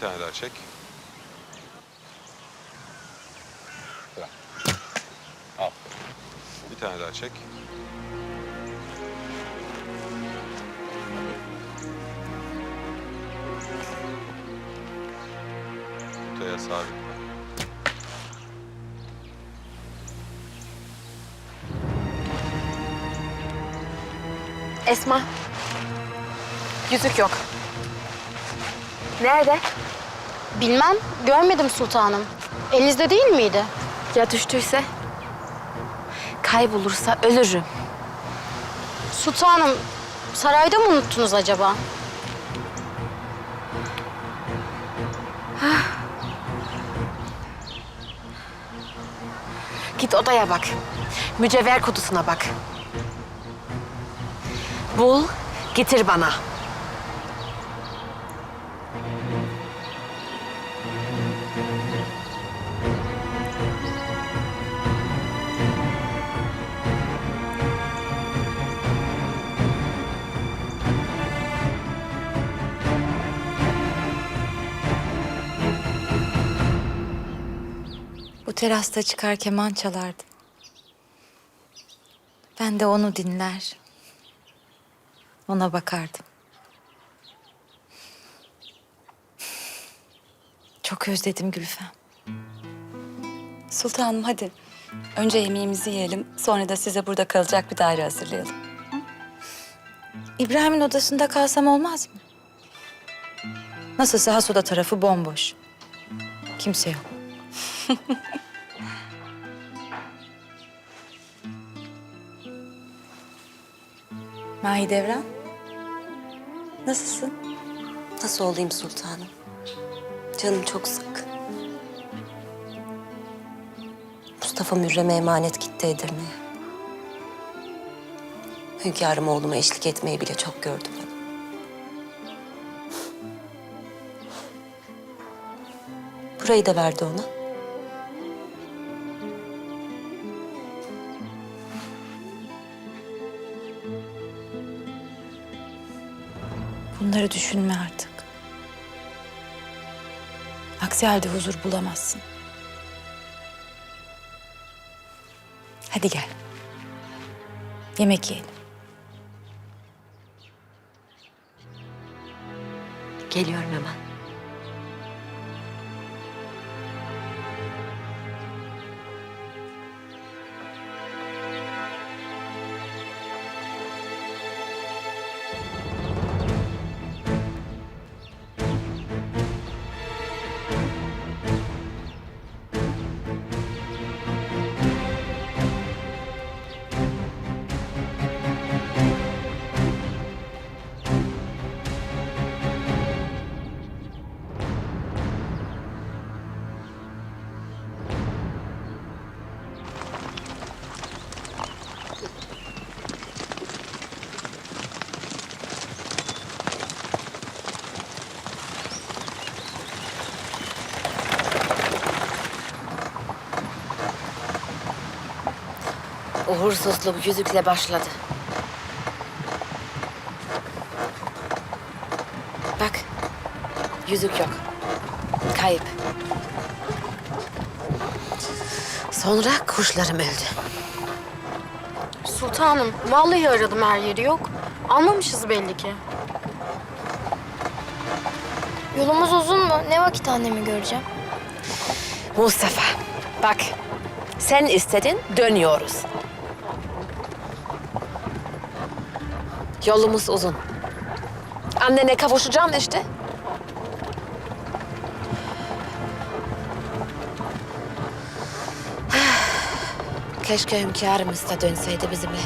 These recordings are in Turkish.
tane daha çek. Al. Bir tane daha çek. Kutuya sabitle. Esma. Yüzük yok. Nerede? Bilmem, görmedim sultanım. Elinizde değil miydi? Ya düştüyse? Kaybolursa ölürüm. Sultanım, sarayda mı unuttunuz acaba? Git odaya bak. Mücevher kutusuna bak. Bul, getir bana. Terasta çıkar keman çalardı. Ben de onu dinler. Ona bakardım. Çok özledim Gülfem. Sultanım hadi. Önce yemeğimizi yiyelim. Sonra da size burada kalacak bir daire hazırlayalım. İbrahim'in odasında kalsam olmaz mı? Nasılsa has oda tarafı bomboş. Kimse yok. Mahidevran. Nasılsın? Nasıl olayım sultanım? Canım çok sık. Mustafa Mürrem'e emanet gitti Edirne'ye. Hünkârım oğluma eşlik etmeyi bile çok gördü bana. Burayı da verdi ona. Bunları düşünme artık. Aksi halde huzur bulamazsın. Hadi gel. Yemek yiyelim. Geliyorum hemen. Uğursuzluk yüzükle başladı. Bak, yüzük yok. Kayıp. Sonra kuşlarım öldü. Sultanım, vallahi aradım her yeri yok. Almamışız belli ki. Yolumuz uzun mu? Ne vakit annemi göreceğim? Mustafa, bak. Sen istedin, dönüyoruz. Yolumuz uzun. Annene kavuşacağım işte. Keşke hünkârımız da dönseydi bizimle.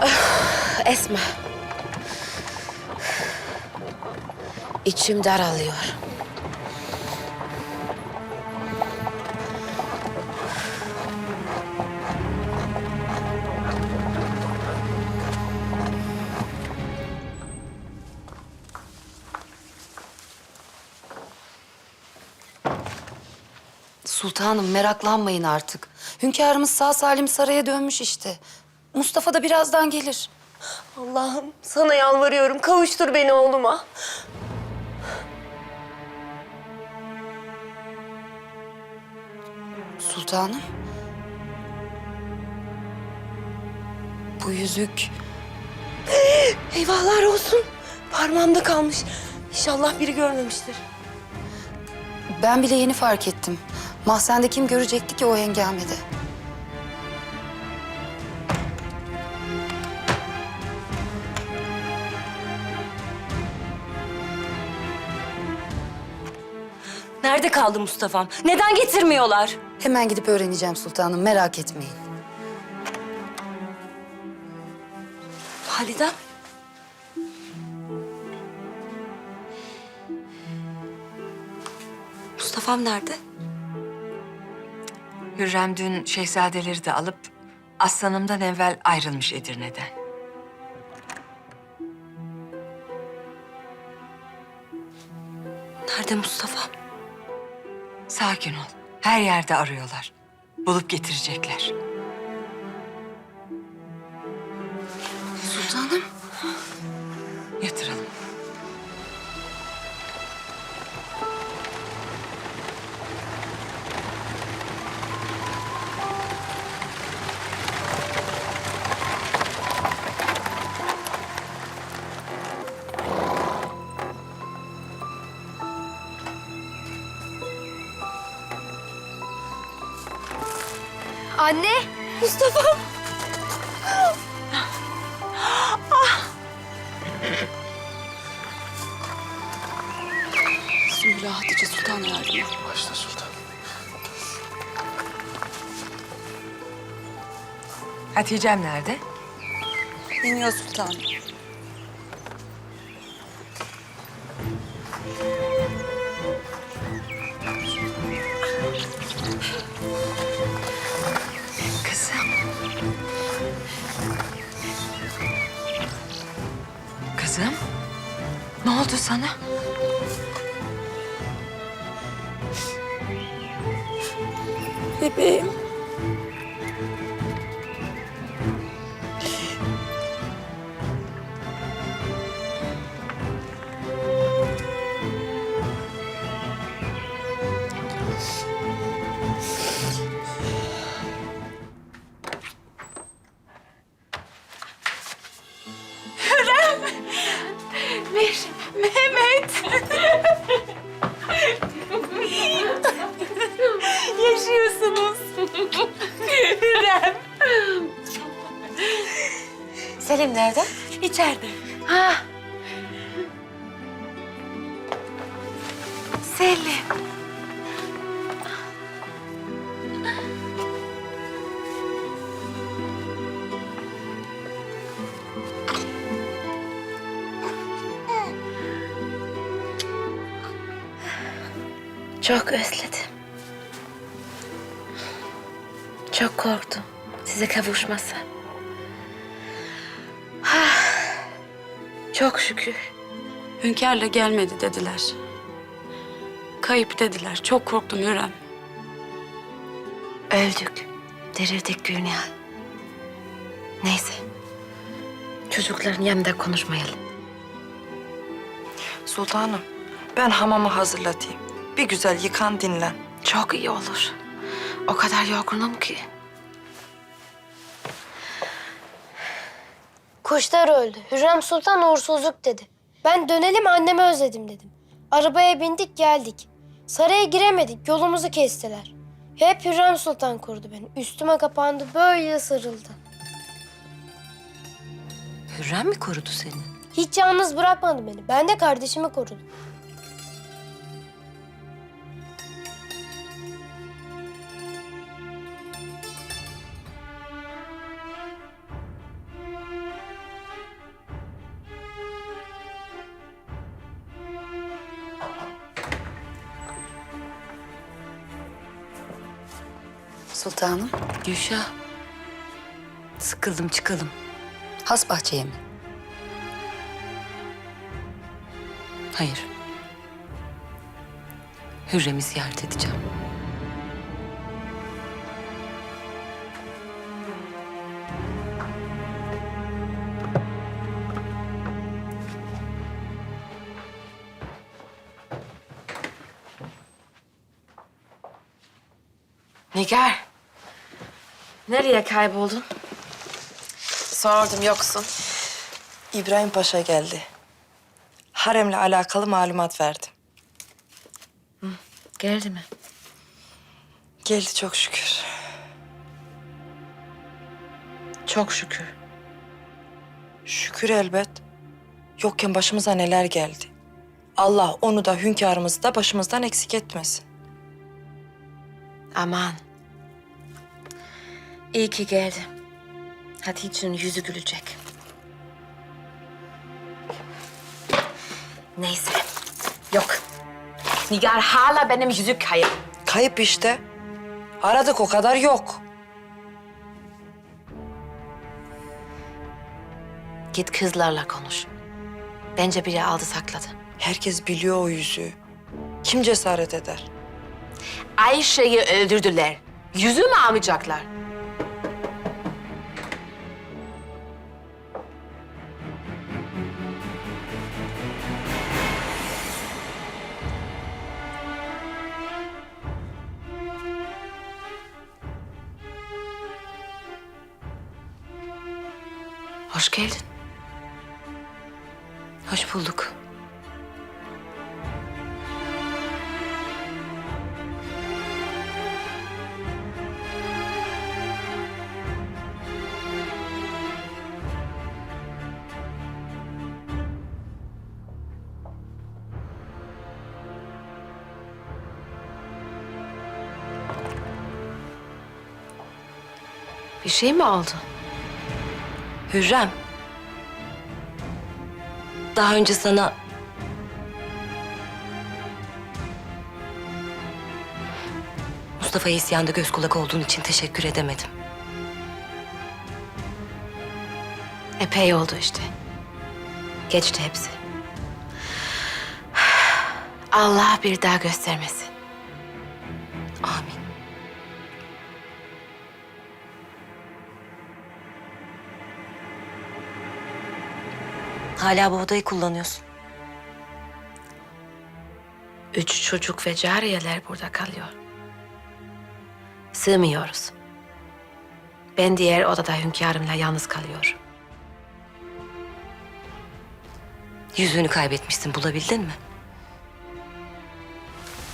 Esma. İçim daralıyor. Sultanım meraklanmayın artık. Hünkârımız sağ salim saraya dönmüş işte. Mustafa da birazdan gelir. Allah'ım sana yalvarıyorum kavuştur beni oğluma. Sultanım. Bu yüzük Eyvahlar olsun. Parmağımda kalmış. İnşallah biri görmemiştir. ben bile yeni fark ettim. Mahzende kim görecekti ki o hengamede? Nerede kaldı Mustafa'm? Neden getirmiyorlar? Hemen gidip öğreneceğim sultanım merak etmeyin. Halidem. Mustafa'm nerede? Hürrem dün şehzadeleri de alıp aslanımdan evvel ayrılmış Edirne'den. Nerede Mustafa'm? Sakin ol. Her yerde arıyorlar. Bulup getirecekler. Bismillah Hatice Sultan yardıma. Başla sultan. Hatice'm nerede? İniyor sultanım. Çok özledim. Çok korktum size kavuşmasa. Ah, Çok şükür. Hünkârla gelmedi dediler. Kayıp dediler. Çok korktum Hürrem. Öldük. Dirildik Gülnihal. Neyse. Çocukların yanında konuşmayalım. Sultanım, ben hamamı hazırlatayım. Bir güzel yıkan dinlen. Çok iyi olur. O kadar yorgunum ki. Kuşlar öldü. Hürrem Sultan uğursuzluk dedi. Ben dönelim annemi özledim dedim. Arabaya bindik geldik. Saraya giremedik yolumuzu kestiler. Hep Hürrem Sultan korudu beni. Üstüme kapandı böyle sarıldı. Hürrem mi korudu seni? Hiç yalnız bırakmadı beni. Ben de kardeşimi korudum. sultanım? Gülşah. Sıkıldım çıkalım. Has bahçeye mi? Hayır. Hürrem'i ziyaret edeceğim. Nigar. Nereye kayboldun? Sordum yoksun. İbrahim Paşa geldi. Haremle alakalı malumat verdi. Geldi mi? Geldi çok şükür. Çok şükür. Şükür elbet. Yokken başımıza neler geldi. Allah onu da hünkârımızı da başımızdan eksik etmesin. Aman. İyi ki geldi. Hatice'nin yüzü gülecek. Neyse. Yok. Nigar hala benim yüzük kayıp. Kayıp işte. Aradık o kadar yok. Git kızlarla konuş. Bence biri aldı sakladı. Herkes biliyor o yüzüğü. Kim cesaret eder? Ayşe'yi öldürdüler. Yüzü mü almayacaklar? Şey mi oldu? Hürrem. Daha önce sana... Mustafa'ya isyanda göz kulak olduğun için teşekkür edemedim. Epey oldu işte. Geçti hepsi. Allah bir daha göstermesin. Hala bu odayı kullanıyorsun. Üç çocuk ve cariyeler burada kalıyor. Sığmıyoruz. Ben diğer odada hünkârımla yalnız kalıyorum. Yüzüğünü kaybetmişsin, bulabildin mi?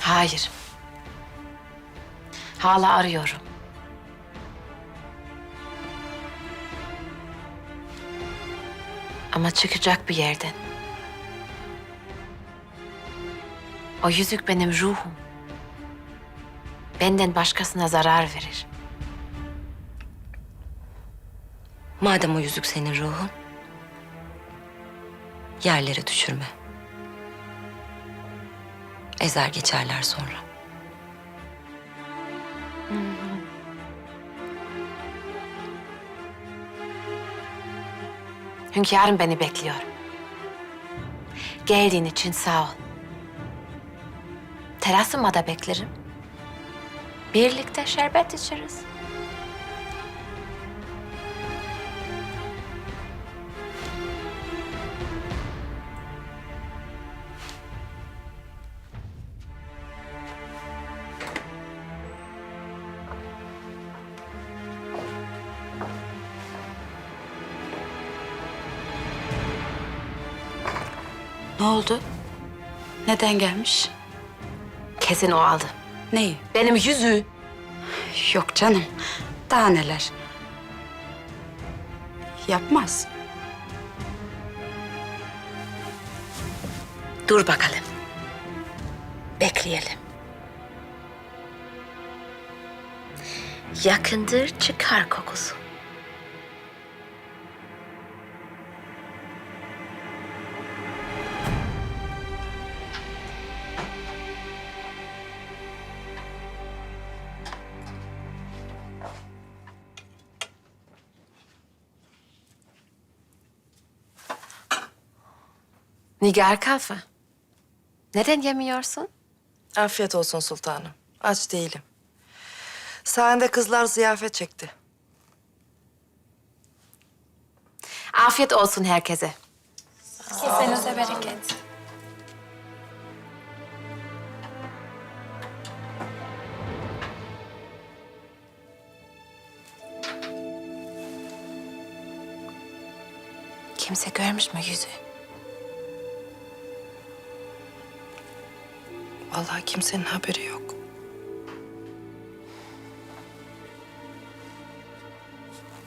Hayır. Hala arıyorum. Ama çıkacak bir yerden. O yüzük benim ruhum. Benden başkasına zarar verir. Madem o yüzük senin ruhun, yerlere düşürme. Ezer geçerler sonra. Hünkârım beni bekliyor. Geldiğin için sağ ol. Terasıma da beklerim. Birlikte şerbet içeriz. Oldu? Neden gelmiş? Kesin o aldı. Neyi? Benim yüzüğü. Yok canım. Daha neler? Yapmaz. Dur bakalım. Bekleyelim. Yakındır çıkar kokusu. Nigar kafa. Neden yemiyorsun? Afiyet olsun sultanım. Aç değilim. Sahinde kızlar ziyafet çekti. Afiyet olsun herkese. Kesenize bereket. Kimse görmüş mü yüzü? Vallahi kimsenin haberi yok.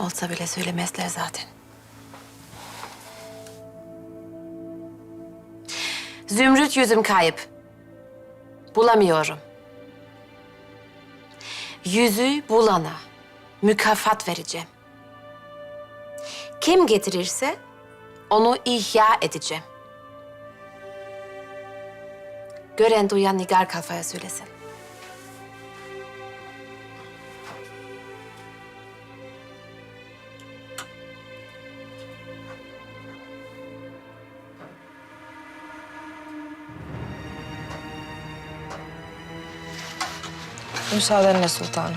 Olsa bile söylemezler zaten. Zümrüt yüzüm kayıp. Bulamıyorum. Yüzü bulana mükafat vereceğim. Kim getirirse onu ihya edeceğim. Gören duyan Nigar kafaya söylesin. Müsaadenle sultanım.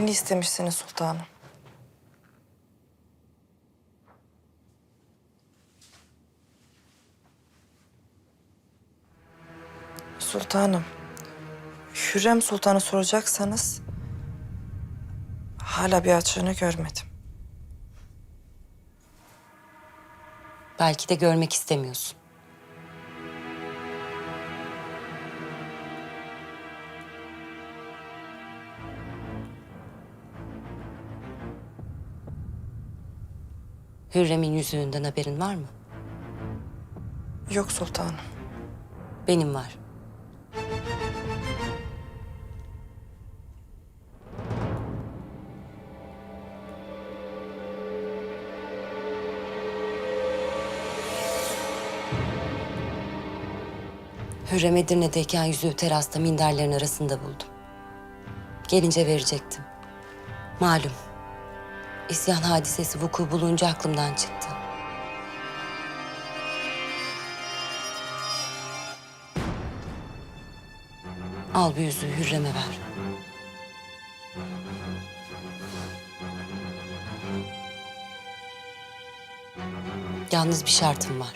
Beni istemişsiniz sultanım. Sultanım, Hürrem Sultan'ı soracaksanız hala bir açığını görmedim. Belki de görmek istemiyorsun. Hürrem'in yüzüğünden haberin var mı? Yok sultanım. Benim var. Hürrem Edirne'deyken yüzüğü terasta minderlerin arasında buldum. Gelince verecektim. Malum. İsyan hadisesi vuku bulunca aklımdan çıktı. Al bu yüzüğü Hürrem'e ver. Yalnız bir şartım var.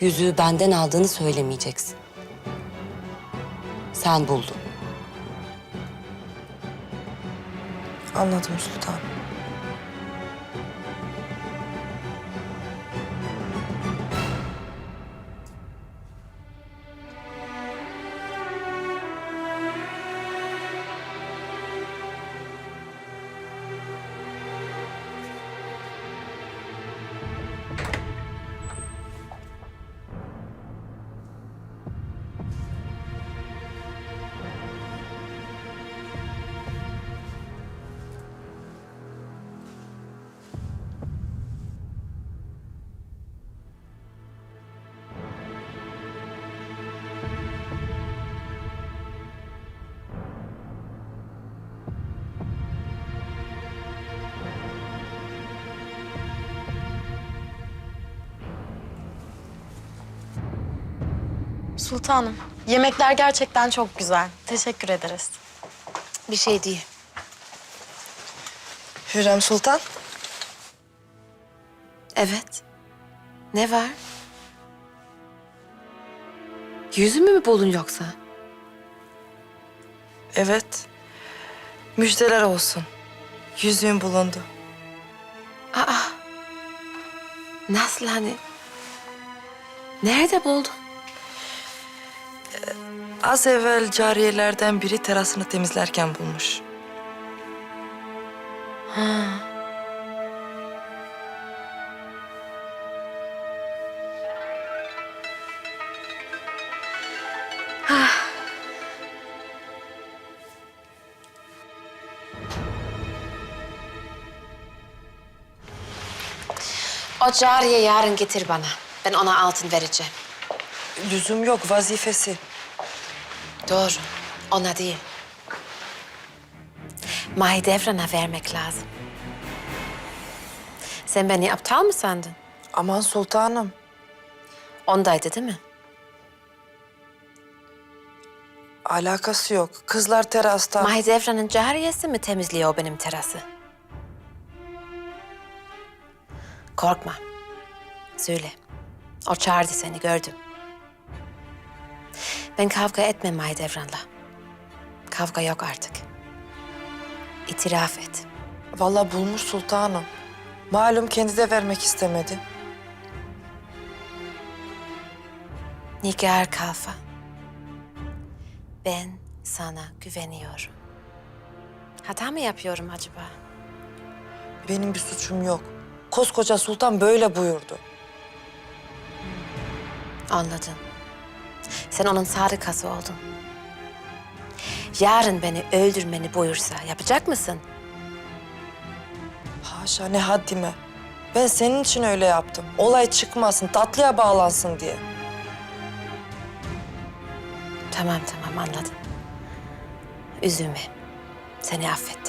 Yüzüğü benden aldığını söylemeyeceksin. Sen buldun. Anladım sultanım. Sultanım, yemekler gerçekten çok güzel. Teşekkür ederiz. Bir şey değil. Hürrem Sultan, Evet. Ne var? Yüzümü mü buldun yoksa? evet. Müjdeler olsun. Yüzüğün bulundu. Aa. Nasıl hani? Nerede buldun? Az evvel cariyelerden biri terasını temizlerken bulmuş. O cariye yarın getir bana. Ben ona altın vereceğim. Lüzum yok, vazifesi. Doğru. Ona değil. Mahidevran'a vermek lazım. Sen beni aptal mı sandın? Aman sultanım. Ondaydı değil mi? Alakası yok. Kızlar terasta. Mahidevran'ın cariyesi mi temizliyor benim terası? Korkma. Söyle. O çağırdı seni gördüm. Ben kavga etmem Mahidevran'la. Kavga yok artık. İtiraf et. Vallahi bulmuş sultanım. Malum kendi de vermek istemedi. Nigar Kalfa. Ben sana güveniyorum. Hata mı yapıyorum acaba? Benim bir suçum yok. Koskoca sultan böyle buyurdu. Anladım. Sen onun sadıkası oldun. Yarın beni öldürmeni buyursa yapacak mısın? Haşa ne haddime. Ben senin için öyle yaptım. Olay çıkmasın, tatlıya bağlansın diye. Tamam tamam anladım. Üzülme. Seni affettim.